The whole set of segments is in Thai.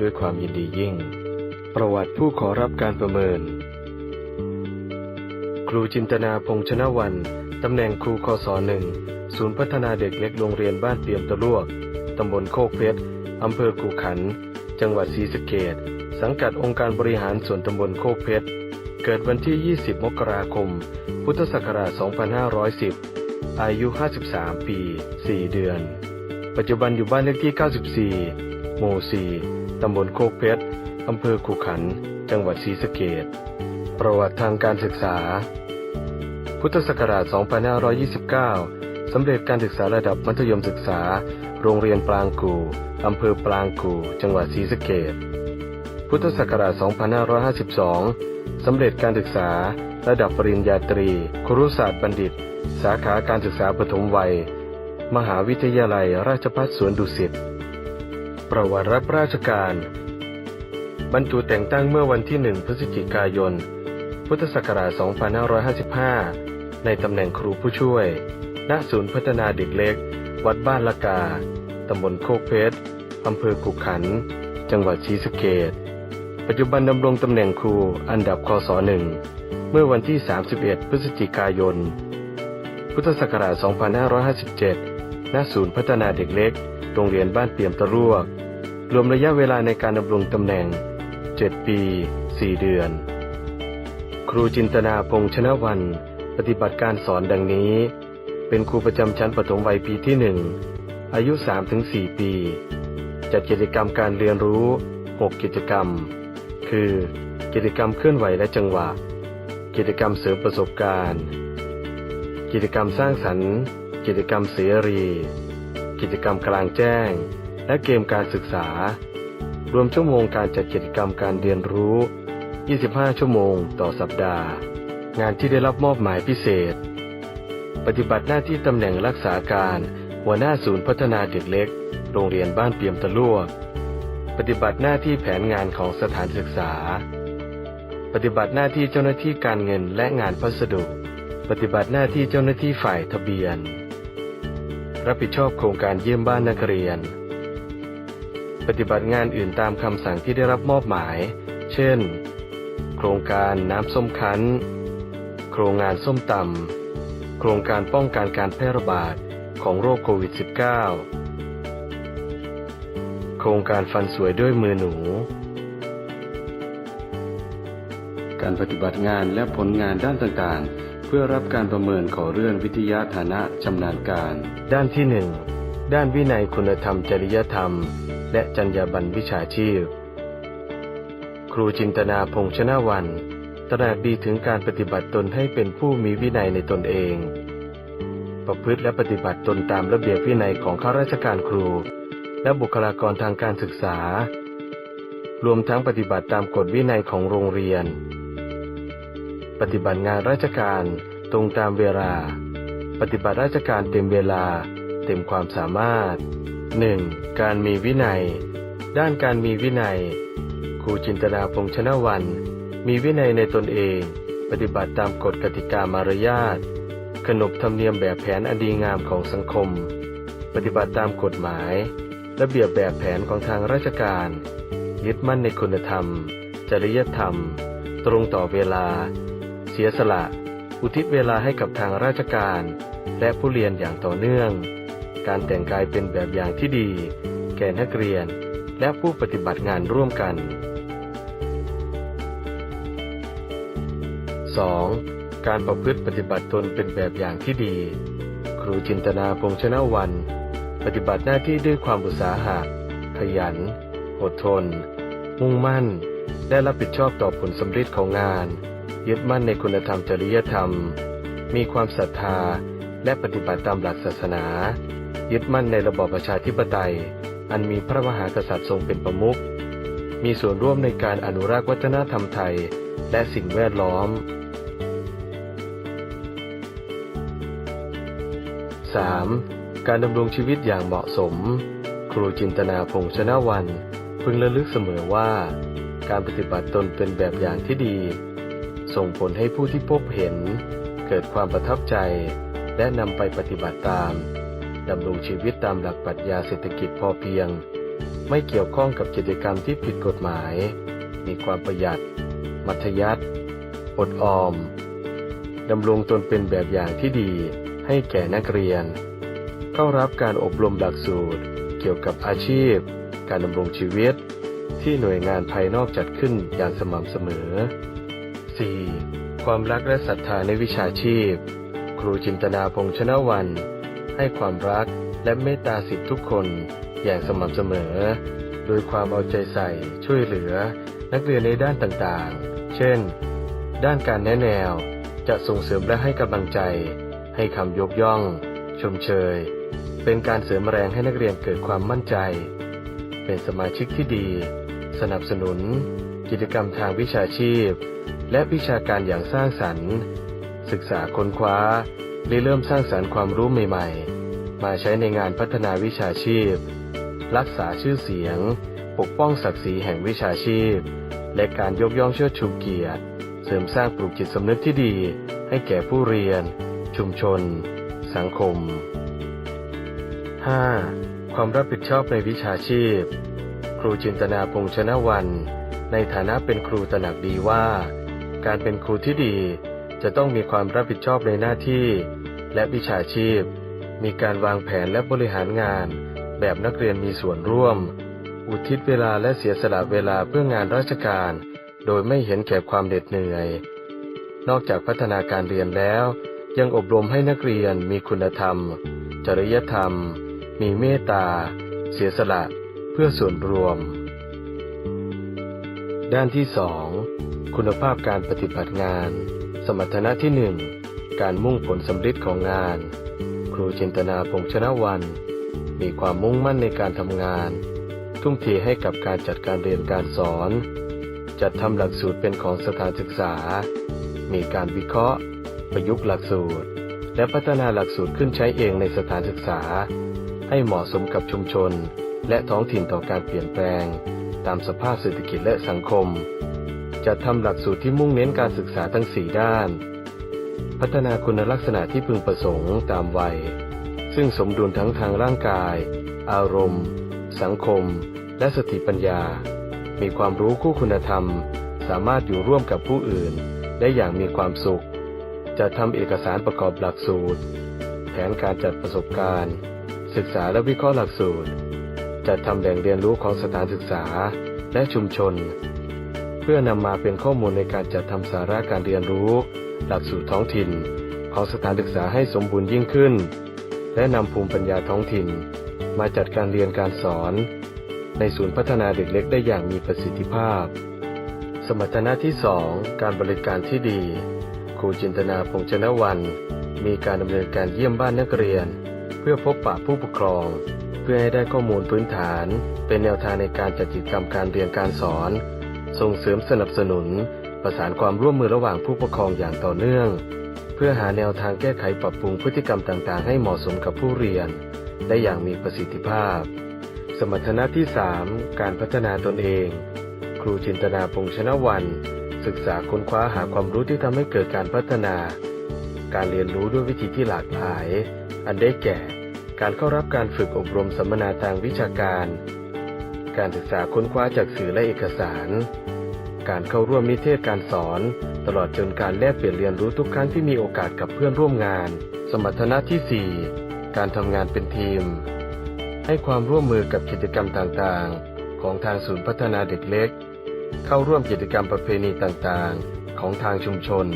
ด้วยความยินดียิ่ง ประวัติผู้ขอรับการประเมิน ครูจินตนาพงชนะวัน ตำแหน่งครูคศหนึ่งศูนย์พัฒนาเด็กเล็กโรงเรียนบ้านเปียมตะลวก ตำบลโคกเพชร อำเภอกูขัน จังหวัดศรีสะเกดสังกัดองค์การบริหารส่วนตำบลโคกเพชร เกิดวันที่ 20 มกราคม พุทธศักราช 2510 อายุ 53 ปี 4 เดือน ปัจจุบันอยู่บ้านเลขที่ 94 หมู่ 4 ตำบลโคกเพชร อำเภอขุขัน จังหวัดศรีสะเกดประวัติทางการศึกษา พุทธศักราช 2529 สำเร็จการศึกษาระดับมัธยมศึกษา โรงเรียนปรางกูอำเภอปรางกูจังหวัดศรีสะเกดพุทธศักราช 2552 สำเร็จการศึกษาระดับปริญญาตรี ครุศาสตร์บัณฑิต สาขาการศึกษาปฐมวัย มหาวิทยาลัยราชภัฏสวนดุสิต ประวัติรับราชการ บรรจุแต่งตั้งเมื่อวันที่ 1 พฤศจิกายน พุทธศักราช 2555 ในตำแหน่งครูผู้ช่วย ณ ศูนย์พัฒนาเด็กเล็ก วัดบ้านละกา ตำบลโคกเพชร อำเภอกุกขัน จังหวัดศรีสะเกษปัจจุบันดำรงตำแหน่งครูอันดับคศหนึ่งเมื่อวันที่ 31 พฤศจิกายน พุทธศักราช 2557 ณ ศูนย์พัฒนาเด็กเล็ก โรงเรียนบ้านเปี่ยมตะลวก รวมระยะเวลาในการดำรงตำแหน่ง 7 ปี 4 เดือน ครูจินตนาพงษ์ชนะวัน ปฏิบัติการสอนดังนี้ เป็นครูประจำชั้นปฐมวัยปีที่1อายุ 3-4 ปี จัดกิจกรรมการเรียนรู้ 6 กิจกรรม คือ กิจกรรมเคลื่อนไหวและจังหวะ กิจกรรมเสริมประสบการณ์ กิจกรรมสร้างสรรค์ กิจกรรมเสรี กิจกรรมกลางแจ้ง และเกมการศึกษา รวมชั่วโมงการจัดกิจกรรมการเรียนรู้ 25 ชั่วโมงต่อสัปดาห์ งานที่ได้รับมอบหมายพิเศษ ปฏิบัติหน้าที่ตำแหน่งรักษาการ หัวหน้าศูนย์พัฒนาเด็กเล็ก โรงเรียนบ้านเปียมตะลวก ปฏิบัติหน้าที่แผนงานของสถานศึกษา ปฏิบัติหน้าที่เจ้าหน้าที่การเงินและงานพัสดุ ปฏิบัติหน้าที่เจ้าหน้าที่ฝ่ายทะเบียน รับผิดชอบโครงการเยี่ยมบ้านนักเรียน ปฏิบัติงานอื่นตามคำสั่งที่ได้รับมอบหมาย เช่น โครงการน้ำส้มคั้น โครงงานส้มตำ โครงการป้องกันการแพร่ระบาดของโรคโควิด -19 โครงการฟันสวยด้วยมือหนู การปฏิบัติงานและผลงานด้านต่างๆ เพื่อรับการประเมินขอเรื่องวิทยาฐานะชำนาญการ ด้านที่หนึ่ง ด้านวินัยคุณธรรมจริยธรรม และจรรยาบรรณวิชาชีพ ครูจินตนาพงษ์ชนะวันตระหนักดีถึงการปฏิบัติตนให้เป็นผู้มีวินัยในตนเอง ประพฤติและปฏิบัติตนตามระเบียบวินัยของข้าราชการครู และบุคลากรทางการศึกษา รวมทั้งปฏิบัติตามกฎวินัยของโรงเรียน ปฏิบัติงานราชการตรงตามเวลา ปฏิบัติราชการเต็มเวลา เต็มความสามารถ 1. การมีวินัย ด้านการมีวินัย ครูจินตนาพงษ์ชนะวัน มีวินัยในตนเอง ปฏิบัติตามกฎกติกามารยาทขนบธรรมเนียมแบบแผนอันดีงามของสังคม ปฏิบัติตามกฎหมาย ระเบียบแบบแผนของทางราชการ ยึดมั่นในคุณธรรม จริยธรรม ตรงต่อเวลา เสียสละ อุทิศเวลาให้กับทางราชการ และผู้เรียนอย่างต่อเนื่อง การแต่งกายเป็นแบบอย่างที่ดี แก่นักเรียนและผู้ปฏิบัติงานร่วมกัน 2. การประพฤติปฏิบัติตนเป็นแบบอย่างที่ดี ครูจินตนาพงษ์ชนะวัน ปฏิบัติหน้าที่ด้วยความอุตสาหะ ขยัน อดทน มุ่งมั่น และรับผิดชอบต่อผลสำเร็จของงาน ยึดมั่นในคุณธรรมจริยธรรม มีความศรัทธาและปฏิบัติตามหลักศาสนา ยึดมั่นในระบอบประชาธิปไตย อันมีพระมหากษัตริย์ทรงเป็นประมุข มีส่วนร่วมในการอนุรักษ์วัฒนธรรมไทย และสิ่งแวดล้อม 3. การดำรงชีวิตอย่างเหมาะสม ครูจินตนาพงษ์ชนะวันพึงระลึกเสมอว่า การปฏิบัติตนเป็นแบบอย่างที่ดี ส่งผลให้ผู้ที่พบเห็น เกิดความประทับใจ และนำไปปฏิบัติตาม ดำรงชีวิตตามหลักปรัชญาเศรษฐกิจพอเพียง ไม่เกี่ยวข้องกับกิจกรรมที่ผิดกฎหมาย มีความประหยัด มัธยัติอดออมดำรงตนเป็นแบบอย่างที่ดีให้แก่นักเรียน เข้ารับการอบรมหลักสูตร เกี่ยวกับอาชีพ การดำรงชีวิต ที่หน่วยงานภายนอกจัดขึ้นอย่างสม่ำเสมอ 4. ความรักและศรัทธาในวิชาชีพ ครูจินตนาพงษ์ชนะวัน ให้ความรักและเมตตาสิทธิทุกคนอย่างสม่ำเสมอ โดยความเอาใจใส่ช่วยเหลือ นักเรียนในด้านต่างๆ เช่น ด้านการแนะแนว จะส่งเสริมและให้กำลังใจ ให้คำยกย่อง ชมเชย เป็นการเสริมแรงให้นักเรียนเกิดความมั่นใจ เป็นสมาชิกที่ดี สนับสนุน กิจกรรมทางวิชาชีพ และวิชาการอย่างสร้างสรรค์ ศึกษาค้นคว้า ริเริ่มสร้างสรรค์ความรู้ใหม่ๆ มาใช้ในงานพัฒนาวิชาชีพ รักษาชื่อเสียง ปกป้องศักดิ์ศรีแห่งวิชาชีพ และการยกย่องเชิดชูเกียรติ เสริมสร้างปลูกจิตสำนึกที่ดี ให้แก่ผู้เรียน ชุมชน สังคม 5. ความรับผิดชอบในวิชาชีพ ครูจินตนาพงษ์ชนะวัน ในฐานะเป็นครูตระหนักดีว่า การเป็นครูที่ดี จะต้องมีความรับผิดชอบในหน้าที่ และวิชาชีพ มีการวางแผนและบริหารงาน แบบนักเรียนมีส่วนร่วม อุทิศเวลาและเสียสละเวลาเพื่องานราชการ โดยไม่เห็นแก่ความเหน็ดเหนื่อย นอกจากพัฒนาการเรียนแล้ว ยังอบรมให้นักเรียนมีคุณธรรม จริยธรรม มีเมตตา เสียสละเพื่อส่วนรวม ด้านที่สองคุณภาพการปฏิบัติงาน มรรถนะที่หนึ่งการมุ่งผลสำเร็จของงาน ครูจินตนาพงษ์ชนะวัน มีความมุ่งมั่นในการทำงาน ทุ่มเทให้กับการจัดการเรียนการสอน จัดทำหลักสูตรเป็นของสถานศึกษา มีการวิเคราะห์ ประยุกต์หลักสูตร และพัฒนาหลักสูตรขึ้นใช้เองในสถานศึกษา ให้เหมาะสมกับชุมชน และท้องถิ่นต่อการเปลี่ยนแปลง ตามสภาพเศรษฐกิจและสังคม จัดทำหลักสูตรที่มุ่งเน้นการศึกษาทั้ง 4 ด้าน พัฒนาคุณลักษณะที่พึงประสงค์ตามวัย ซึ่งสมดุลทั้งทางร่างกาย อารมณ์ สังคม และสติปัญญา มีความรู้คู่คุณธรรม สามารถอยู่ร่วมกับผู้อื่น ได้อย่างมีความสุขจะทำเอกสารประกอบหลักสูตร แผนการจัดประสบการณ์ ศึกษาและวิเคราะห์หลักสูตร จัดทำแหล่งเรียนรู้ของสถานศึกษาและชุมชน พื่อนำมาเป็นข้อมูลในการจัดทำสาระการเรียนรู้ หลักสูตรท้องถิ่น ของสถานศึกษาให้สมบูรณ์ยิ่งขึ้น และนำภูมิปัญญาท้องถิ่น มาจัดการเรียนการสอน ในศูนย์พัฒนาเด็กเล็กได้อย่างมีประสิทธิภาพ สมรรถนะที่ 2 การบริการที่ดี ครูจินตนาพงษ์ชนะวัน มีการดำเนินการเยี่ยมบ้านนักเรียน เพื่อพบปะผู้ปกครอง เพื่อให้ได้ข้อมูลพื้นฐาน เป็นแนวทางในการจัดกิจกรรมการเรียนการสอน ส่งเสริมสนับสนุน ประสานความร่วมมือระหว่างผู้ปกครองอย่างต่อเนื่อง เพื่อหาแนวทางแก้ไขปรับปรุงพฤติกรรมต่างๆ ให้เหมาะสมกับผู้เรียน ได้อย่างมีประสิทธิภาพ สมรรถนะที่ 3 การพัฒนาตนเอง ครูจินตนาพงษ์ชนะวัน ศึกษาค้นคว้าหาความรู้ที่ทำให้เกิดการพัฒนา การเรียนรู้ด้วยวิธีที่หลากหลาย อันได้แก่ การเข้ารับการฝึกอบรมสัมมนาทางวิชาการการศึกษาค้นคว้าจากสื่อและเอกสาร การเข้าร่วมนิเทศการสอน ตลอดจนการแลกเปลี่ยนเรียนรู้ทุกครั้งที่มีโอกาสกับเพื่อนร่วมงาน สมรรถนะที่ 4 การทำงานเป็นทีม ให้ความร่วมมือกับกิจกรรมต่างๆ ของทางศูนย์พัฒนาเด็กเล็ก เข้าร่วมกิจกรรมประเพณีต่างๆ ของทางชุมชน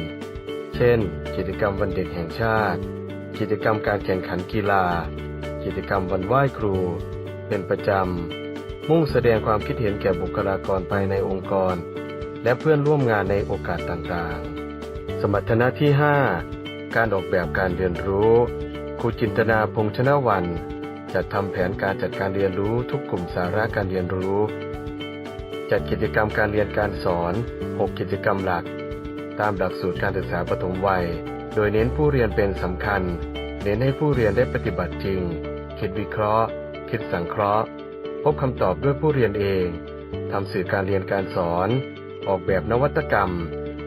เช่น กิจกรรมวันเด็กแห่งชาติ กิจกรรมการแข่งขันกีฬา กิจกรรมวันไหว้ครู เป็นประจำมุ่งแสดงความคิดเห็นแก่บุคลากรภายในองค์กร และเพื่อนร่วมงานในโอกาสต่างๆ สมรรถนะที่ 5 การออกแบบการเรียนรู้ ครูจินตนาพงษ์ชนะวันจัดทำแผนการจัดการเรียนรู้ทุกกลุ่มสาระการเรียนรู้ จัดกิจกรรมการเรียนการสอน 6 กิจกรรมหลัก ตามหลักสูตรการศึกษาปฐมวัย โดยเน้นผู้เรียนเป็นสำคัญ เน้นให้ผู้เรียนได้ปฏิบัติจริง คิดวิเคราะห์ คิดสังเคราะห์ พบคำตอบด้วยผู้เรียนเองทำสื่อการเรียนการสอน ออกแบบนวัตกรรม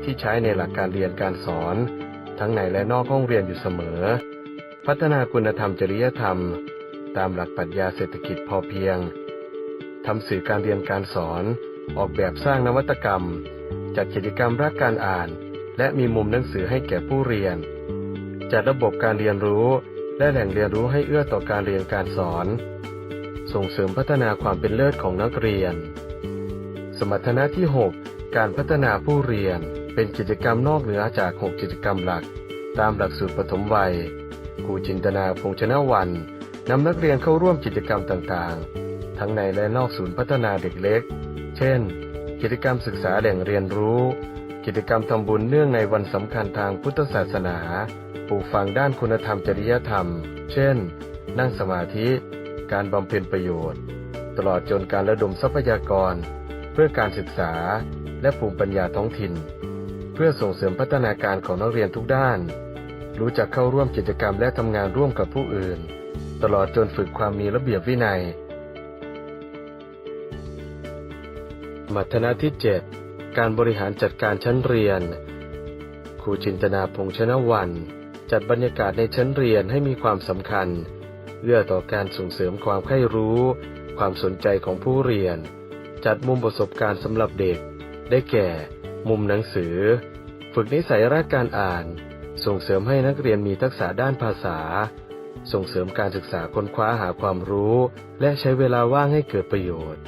ที่ใช้ในหลักการเรียนการสอน ทั้งในและนอกห้องเรียนอยู่เสมอ พัฒนาคุณธรรมจริยธรรม ตามหลักปรัชญาเศรษฐกิจพอเพียงทำสื่อการเรียนการสอน ออกแบบสร้างนวัตกรรม จัดกิจกรรมรักการอ่าน และมีมุมหนังสือให้แก่ผู้เรียน จัดระบบการเรียนรู้และแหล่งเรียนรู้ให้เอื้อต่อการเรียนการสอน ส่งเสริมพัฒนาความเป็นเลิศของนักเรียน สมรรถนะที่ 6 การพัฒนาผู้เรียนเป็นกิจกรรมนอกเหนือจาก 6 กิจกรรมหลัก ตามหลักสูตรปฐมวัยครูจินตนาพงชนะวันนำนักเรียนเข้าร่วมกิจกรรมต่างๆ ทั้งในและนอกศูนย์พัฒนาเด็กเล็ก เช่น กิจกรรมศึกษาแหล่งเรียนรู้ กิจกรรมทำบุญเนื่องในวันสำคัญทางพุทธศาสนาปลูกฝังด้านคุณธรรมจริยธรรม เช่น นั่งสมาธิ การบำเพ็ญประโยชน์ ตลอดจนการระดมทรัพยากร เพื่อการศึกษา และภูมิปัญญาท้องถิ่น เพื่อส่งเสริมพัฒนาการของนักเรียนทุกด้าน รู้จักเข้าร่วมกิจกรรมและทำงานร่วมกับผู้อื่น ตลอดจนฝึกความมีระเบียบวินัย มัทนะที่ 7 การบริหารจัดการชั้นเรียน ครูจินตนาพงษ์ชนะวัน จัดบรรยากาศในชั้นเรียนให้มีความสำคัญเอื้อต่อการส่งเสริมความใคร่รู้ ความสนใจของผู้เรียน จัดมุมประสบการณ์สำหรับเด็ก ได้แก่ มุมหนังสือ ฝึกนิสัยรักการอ่าน ส่งเสริมให้นักเรียนมีทักษะด้านภาษา ส่งเสริมการศึกษาค้นคว้าหาความรู้ และใช้เวลาว่างให้เกิดประโยชน์